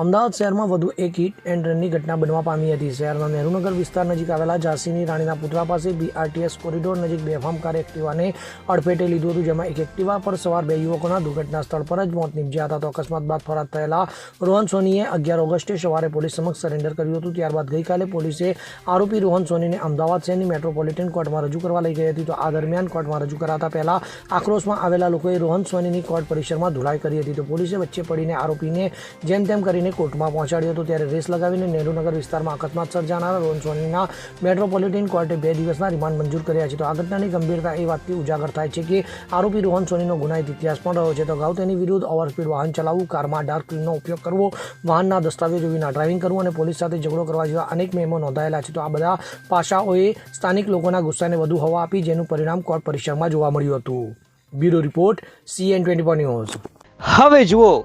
અમદાવાદ શહેરમાં વધુ એક હિટ એન્ડ રનની ઘટના બનવા પામી હતી. શહેરના નહેરુનગર વિસ્તાર નજીક આવેલા ઝાંસીની રાણીના પુતળા પાસે બીઆરટીએસ કોરિડોર નજીક બેફામ કાર એક્ટિવાને અડફેટે લીધું હતું, જેમાં એક એક્ટિવા પર સવાર બે યુવકોના દુર્ઘટના સ્થળ પર જ મોત નીપજ્યા હતા. તો અકસ્માત બાદ ફરાર થયેલા રોહન સોનીએ અગિયાર ઓગસ્ટે સવારે પોલીસ સમક્ષ સરેન્ડર કર્યું હતું. ત્યારબાદ ગઈકાલે પોલીસે આરોપી રોહન સોનીને અમદાવાદ શહેરની મેટ્રોપોલિટન કોર્ટમાં રજૂ કરવા લઈ ગઈ હતી. તો આ દરમિયાન કોર્ટમાં રજૂ કરાતા પહેલા આક્રોશમાં આવેલા લોકોએ રોહન સોનીની કોર્ટ પરિસરમાં ધુલાઈ કરી હતી. તો પોલીસે વચ્ચે પડીને આરોપીને જેમ તેમ કરીને કોર્ટમાં પહોંચાડ્યો હતો ત્યારે રેસ લગાવીને નહેરુનગર વિસ્તારમાં અકસ્માત સર્જાનારા રોહન સોનીના મેટ્રોપોલિટન કોર્ટે બે દિવસના રિમાન્ડ મંજૂર કર્યા છે. તો આ ઘટનાની ગંભીરતા એ વાતથી ઉજાગર થાય છે કે આરોપી રોહન સોનીનો ગુનાહિત ઇતિહાસ પણ રહ્યો છે. તો અગાઉ તેની વિરુદ્ધ ઓવરસ્પીડ વાહન ચલાવવું, કારમાં ડાર્ક ગ્રીનનો ઉપયોગ કરવો, વાહનના દસ્તાવેજો વિના ડ્રાઇવિંગ કરવું અને પોલીસ સાથે ઝઘડો કરવા જેવા અનેક મેમો નોંધાયેલા છે. તો આ બધા પાસાઓએ સ્થાનિક લોકોના ગુસ્સાને વધુ હવા આપી, જેનું પરિણામ કોર્ટ પરિસરમાં જોવા મળ્યું હતું. Bureau report CN twenty news. હવે જુઓ